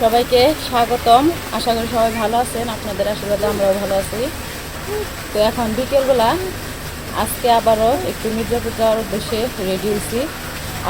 সবাইকে স্বাগতম। আশা করি সবাই ভালো আছেন, আপনাদের আশীর্বাদে আমরাও ভালো আছি। তো এখন বিকেলবেলা আজকে আবারও একটু মির্জাপুর যাওয়ার উদ্দেশ্যে রেডি হয়েছি।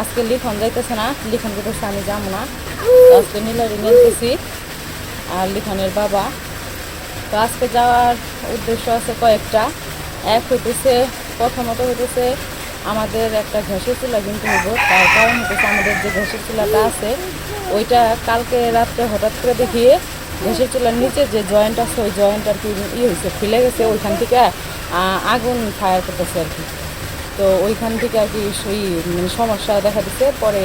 আজকে লিখন যাইতেছে না, লিখন করতেছে আমি যাব না। আজকে নীলারি নিতেছি আর লিখনের বাবা। তো আজকে যাওয়ার উদ্দেশ্য আছে কয়েকটা। এক হইতেছে, প্রথমত হইতেছে আমাদের একটা ঘষের চুলা কিনতে হইব তার কারণ হচ্ছে আমাদের যে ঘষের চুলাটা আছে, ওইটা কালকে রাত্রে হঠাৎ করে দেখিয়ে ঘষের চুলার নিচে যে জয়েন্ট আছে, ওই জয়েন্ট আর কি ই হয়েছে খুলে গেছে, ওইখান থেকে আগুন ফায়ার করতেছে আর কি। তো ওইখান থেকে আর কি সেই মানে সমস্যা দেখা দিচ্ছে পরে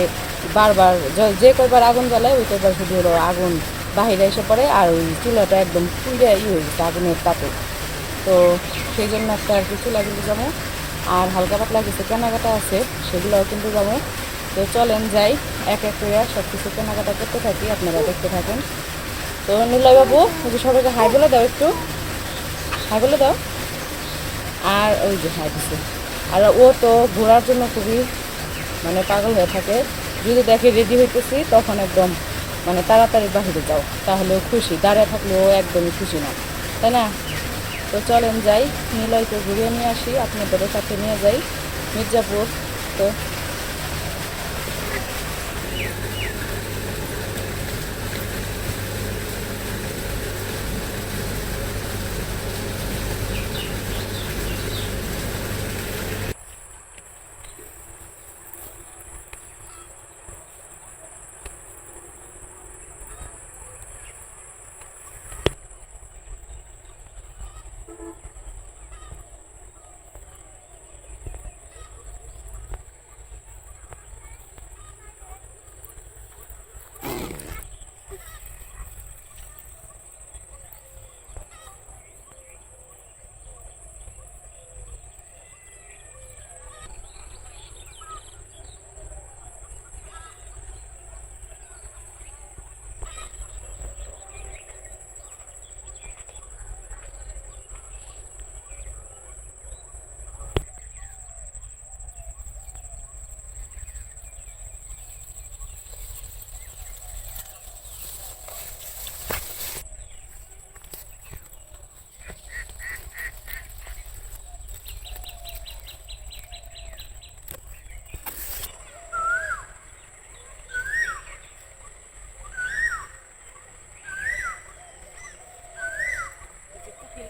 বারবার যে কয়বার আগুন জ্বালায়, ওই কয়বার শুধু হলো আগুন বাহিরে এসে পড়ে আর ওই চুলাটা একদম পুড়ে ই হয়ে গেছে, আগুনের তাপে। তো সেই জন্য একটা আর কি চুলা কিন্তু যাব আর হালকা পাতলা কিছু কেনাকাটা আছে, সেগুলোও কিন্তু যাব। তো চলেন যাই, এক এক করে সব কিছু কেনাকাটা করতে থাকি, আপনারা দেখতে থাকেন। তো নীলয় বাবু ওই যে সবাইকে হাই বলে দাও একটু। হাই বলে দাও। আর ওই যে হাই দিছে। আর ও তো ঘোরার জন্য খুবই মানে পাগল হয়ে থাকে। যদি দেখে রেডি হইতেছি, তখন একদম মানে তাড়াতাড়ি বাহিরে যাও। তাহলে ও খুশি। দাঁড়িয়ে থাকলে ও একদমই খুশি না। তাই না? তো চলেন যাই নিলয়কে ঘুরে নিয়ে আসি আপনাদেরও সাথে নিয়ে যাই মির্জাপুর। তো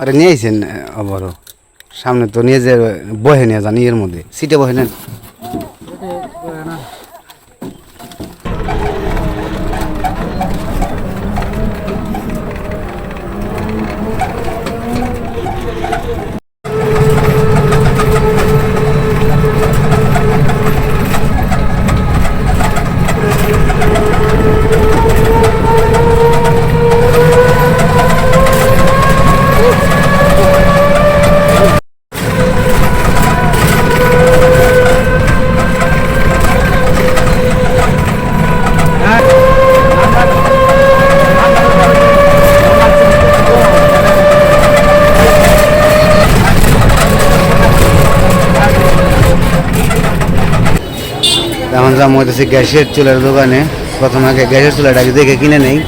আরে নিয়ে আইছেন আবারও। সামনে তো নিয়ে যে বহে নিয়ে যান, ইয়ের মধ্যে। সিটে বহে নেন। এখন যা হইতেছে গ্যাসের চুলার দোকানে। প্রথমে আগে গ্যাসের চুলাটাকে দেখে কিনে নেই।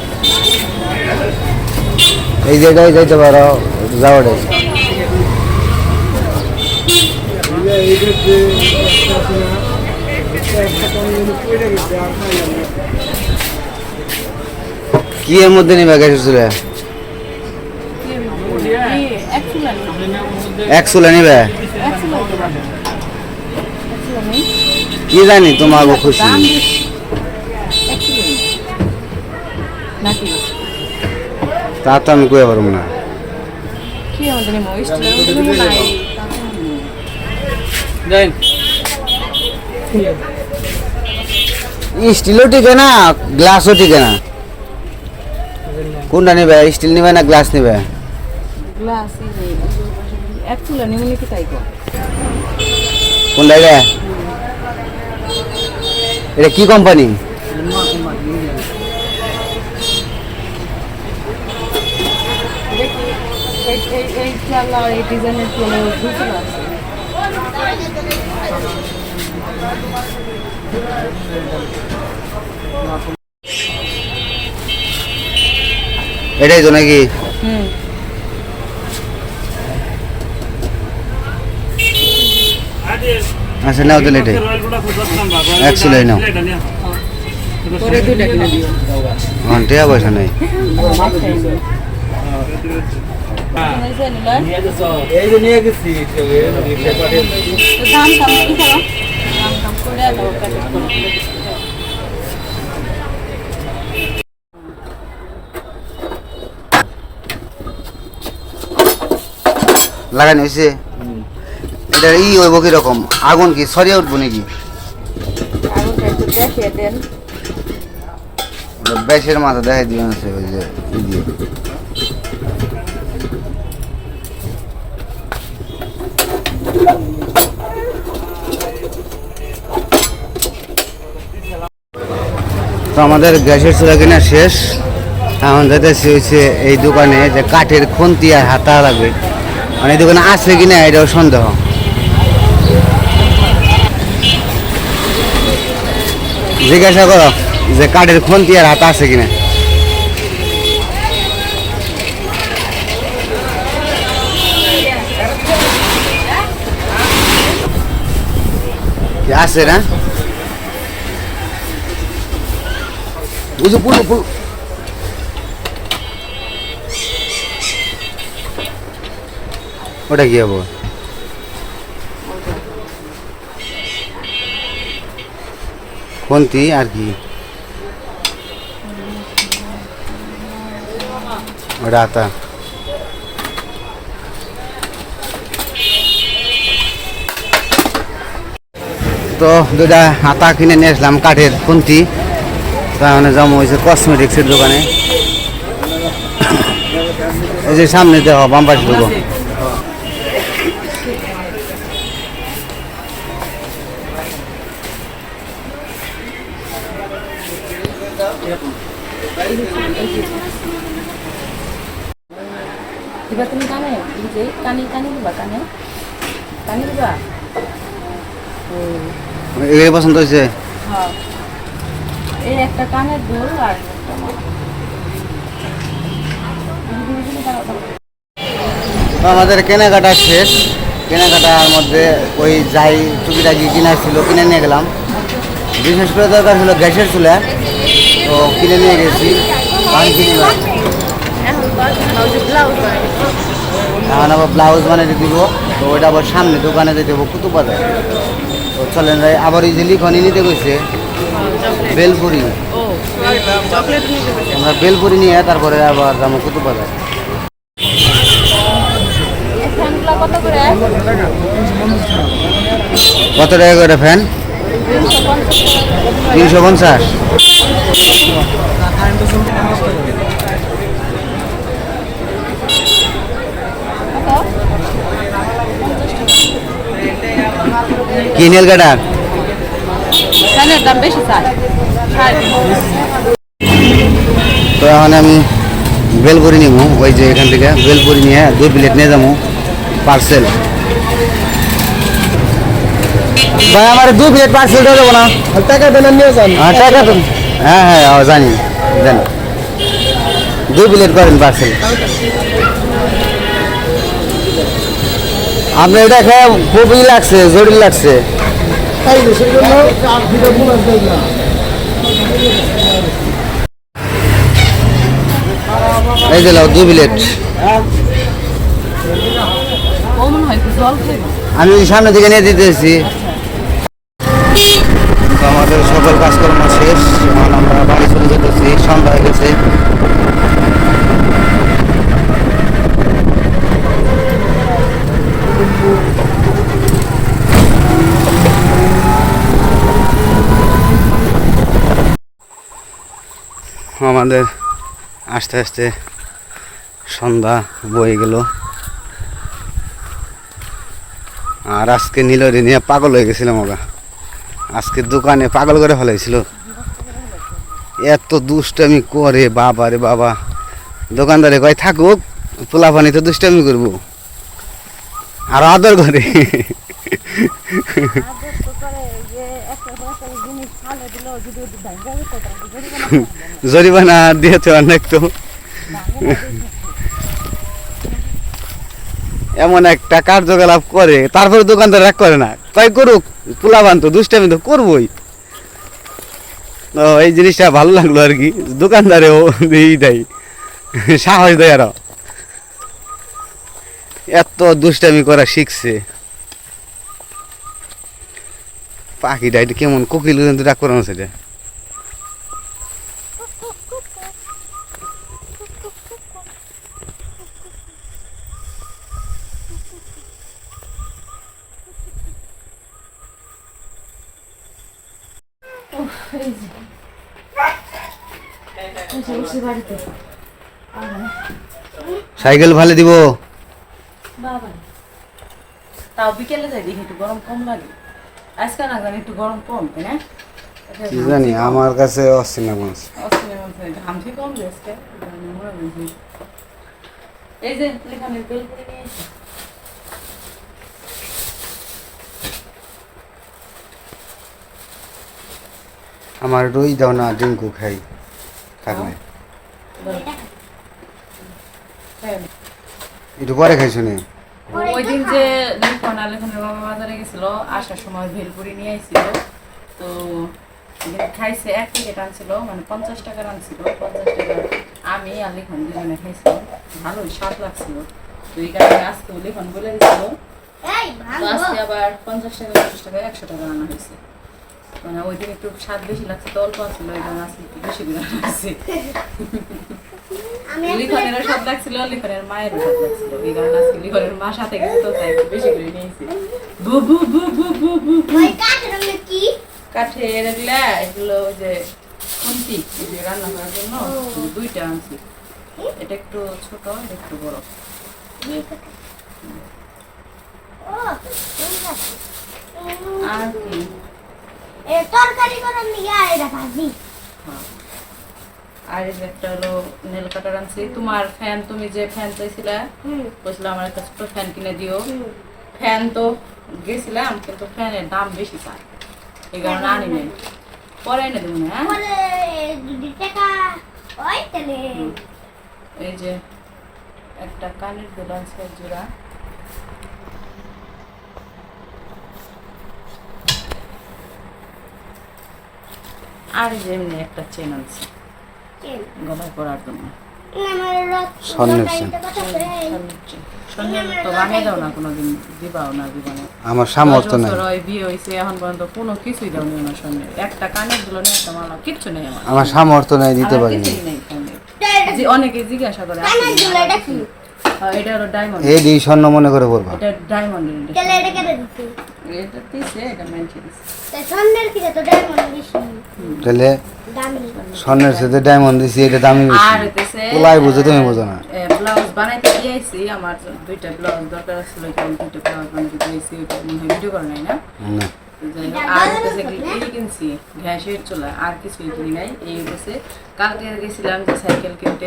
এই জায়গায় যাইতে পারো যাওয়াটাই কি এর মধ্যে নিবা গ্যাসের চুলা? এক চুলা নিবে? কি জানি তোমার খুশি। তা তো আমি কয়ে পারব না। স্টিলও টিকে না গ্লাসও টিকে না। কোনটা নেবে? স্টিল নেবে না গ্লাস নেবে? কোনটা এটা কি কোম্পানি এটাই তো নাকি? হুম। আচ্ছা নাও তাহলে এটাই একশো লাই নাও। আমার পয়সা নেই। লাগানো হয়েছে। এটা ই হইব কীরকম? আগুন কি? সরিয়ে উঠবো নাকি? ব্যাসের মাথা দেখাই যে দিয়ে তো আমাদের গ্যাসের চুলা কিনা শেষ। এখন যাইতেছি হচ্ছে এই দোকানে যে কাঠের খুন্তি আর হাতা লাগবে। মানে এই দোকানে আছে কিনা এটাও সন্দেহ। জিজ্ঞাসা করো যে কাঠের খুন্তি আর হাতা আছে কিনা। কি আছে না? বুঝো পুরো পুরো ওটা কি হব? খুন্তি আর কি? আতা তো দুটা হাতা কিনে নিয়ে আসলাম, কাঠের। খুন্তি তাহলে জমা হয়েছে কসমেটিক্সের দোকানে। এই যে সামনে দেখো বাম্পাস ঢুকো দিবা তুমি কানে এই যে কানি কানি দিবা কানে? কানি দিবা? ও এগুলো পছন্দ হয়েছে? হ্যাঁ। এই একটা কানের দুল আর একটা মালা। তো আমাদের কেনাকাটা শেষ। কেনাকাটার মধ্যে ওই যাই টুকিটাকি কিনা ছিল কিনে নিয়ে গেলাম। বিশেষ করে দরকার ছিল গ্যাসের চুলা। তো কিনে নিয়ে গেছি। এখন আবার ব্লাউজ বানিয়ে দিব, তো ওইটা আবার সামনে দোকানে যেতে দেবো কুতুব বাজার। তো চলেন ভাই, আবার ওই যে লিখনি নিতে গেছে বেলপুরি। আমরা বেলপুরি নিয়ে তারপরে আবার যাব বাজার। কত করে কত টাকা করে ফ্যান? তিনশো পঞ্চাশ। কি নেল কাটার ফ্যানের দাম বেশি চাই। সাড়ে তো এখন আমি বেলপুরি নিব ওই যে এখান থেকে বেলপুরি নিয়ে দুই প্লেট নিয়ে যাব পার্সেল ভাই আমার দুই প্লেট পার্সেল দিয়ে দেবো না। টাকা দেন নিয়ে যান। হ্যাঁ টাকা তো হ্যাঁ হ্যাঁ জানি দেন। দুই প্লেট করেন পার্সেল আপনার এটা খেয়ে খুবই লাগছে জরুরি লাগছে। এই যে লাও দুই প্লেট। আমি সামনে থেকে নিয়ে দিতেছি তো আমাদের সকল কাজকর্ম শেষ এখন আমরা বাড়ি চলে যেতেছি সন্ধ্যা হয়ে গেছে আমাদের আস্তে আস্তে সন্ধ্যা বয়ে গেল। আর আজকে নীলরে নিয়ে পাগল হয়ে গেছিলাম ওরা আজকে দোকানে পাগল করে ফেলাইছিল। এত দুষ্টামি করে, বাবা রে বাবা। দোকানদারে কয়, থাকুক পোলা পানিতে দুষ্টামি করব। আর আদর করে। জরিমানা দিয়েছে অনেক তো। এমন একটা কার্যকলাপ করে, তারপরে দোকানদার এক করে না। তাই করুক পোলাবান তো দুষ্টামি তো করবোই। এই জিনিসটা ভালো লাগল আর কি। দোকানদারেও এই দেয়। সাহস দেয় আরও। এত দুষ্টামি করা শিখছে। পাখিটা এটা কেমন কোকিল কিন্তু ডাক করানো সেটা সাইকেল ভালে দিব। বাবা তাও বিকেলে যাই দেখি একটু গরম কম লাগে। আজকে না জানি একটু গরম কম তাই না? জানি আমার কাছে অস্থির না হচ্ছে। অস্ট্রেলিয়ার মধ্যে কম এই যে এখানে বেল করে নিয়ে এসে আমার রুই দাও না ডিঙ্কু খাই থাকলে একটু পরে খাইছো নি? ওই দিন যে লিখন আর লিখনের বাবা বাজারে গেছিল আসার সময় ভেলপুরি নিয়ে আইছিল। তো খাইছে এক প্যাকেট আনছিল মানে পঞ্চাশ টাকার আনছিল পঞ্চাশ টাকা আমি আর লিখন দুজনে খাইছিলাম। ভালোই স্বাদ লাগছিল। তো এই কারণে আজকে লিখন বলে দিছিল। আজকে আবার পঞ্চাশ টাকা পঞ্চাশ টাকা একশো টাকা আনা হয়েছে। মানে ওই দিন একটু স্বাদ বেশি লাগছে তো অল্প ছিল এই কারণে আজকে একটু বেশি করে আনা হয়েছে লিখনেরও স্বাদ লাগছিল লিখনের মায়েরও স্বাদ লাগছিল এই কারণে আজকে লিখনের মা সাথে গেছে তো তাই একটু বেশি করে নিয়েছি। বু বু বু বু বু বু বু। কাঠের এগুলা এগুলো ওই যে খুন্তি এই যে রান্না করার জন্য দুইটা আনছি। এটা একটু ছোট এটা একটু বড়। আর কি? তরকারি করার নিয়ে আর এটা ভাজি। আর একটা হলো নেল কাটার আনছি। তোমার ফ্যান তুমি যে ফ্যান চাইছিলা হুম। বলছিলাম আমার একটা ছোট ফ্যান কিনে দিও। ফ্যান তো গেছিলাম কিন্তু ফ্যানের দাম বেশি চায় এই কারণে আনি নাই। পরে এনে দেবো টাকা। হয় এই যে একটা কানের দুল আছে জোড়া আর এই যে এমনি একটা চেন আনছি গলায় পরার জন্য আমার রথ স্বর্ণের চেন। স্বর্ণের চেন। স্বর্ণের তো বানিয়ে দাও না কোনোদিন দিবাও না জীবনে আমার সামর্থ্য দশ নাই বছর হয়, বিয়ে হয়েছে এখন পর্যন্ত কোনো কিছুই দাওনি আমার যেমনি একটা কানের দুল নেই। একটা মালা কিচ্ছু নেই আমার। আমার সামর্থ্য নাই দিতে আমার পারিনি। কিছুই নেই স্বর্ণের। জি, অনেকে জিজ্ঞাসা করে এটা হ্যাঁ, এটা হলো ডায়মন্ড এই দিয়ে স্বর্ণ মনে করে পড়বা। এটা ডায়মন্ডের তাহলে এটা। কেটে দিচ্ছি এটা দিছে এটা মেনছে দিছে তাই স্বর্ণের থেকে তো ডায়মন্ড বেশি। তাহলে স্বর্ণের সাথে ডায়মন্ড দিছি এটা দামি আর হইতেছে পোলাই বুঝো তুমি বোঝো না। ব্লাউজ বানাইতে দিয়েছি আমার দুইটা ব্লাউজ দরকার ছিল কারণ দুইটা ব্লাউজ বানাইতে দিয়েছি ওইটা ভিডিও করে নাই না। না। যাই আর এই কিনছি গ্যাসের চুলা আর কিছুই কিনি নাই এই হইতেছে কালকে গেছিলাম যে সাইকেল কিনতে।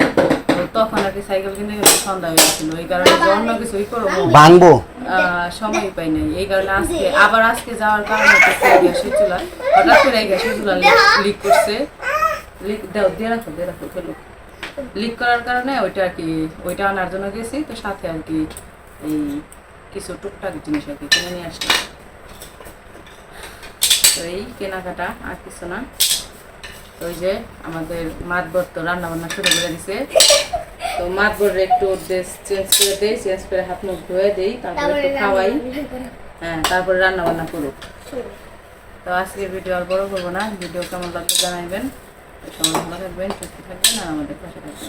তখন আর কি সাইকেল কিনতে কিনতে সন্ধ্যা হয়ে গেছিল। এই কারণে অন্য কিছুই করব। ভাঙবো? সময় পাই নাই। এই কারণে আজকে আবার আজকে যাওয়ার কারণে হচ্ছে গ্যাসের চুলা হঠাৎ করে এই গ্যাসের চুলা লিক করছে। লিক দাও দিয়ে রাখো দিয়ে রাখো ফেলো লিক করার কারণে ওইটা আর কি ওইটা আনার জন্য গেছি। তো সাথে আর কি এই কিছু টুকটাক জিনিস আর কি কিনে নিয়ে আসলাম। তো এই কেনাকাটা আর কিছু না। ওই যে আমাদের মাতবর তো রান্না বান্না শুরু করে দিছে। তো মাতবর একটু ড্রেস চেঞ্জ করে দেই চেঞ্জ করে হাত মুখ ধুয়ে দেই তারপরে একটু খাওয়াই। হ্যাঁ তারপরে রান্না বান্না করুক তো আজকের ভিডিও আর বড় করব না। ভিডিও কেমন লাগবে জানাইবেন। সময় ভালো থাকবেন সুস্থ থাকবেন আর আমাদের পাশে থাকবেন।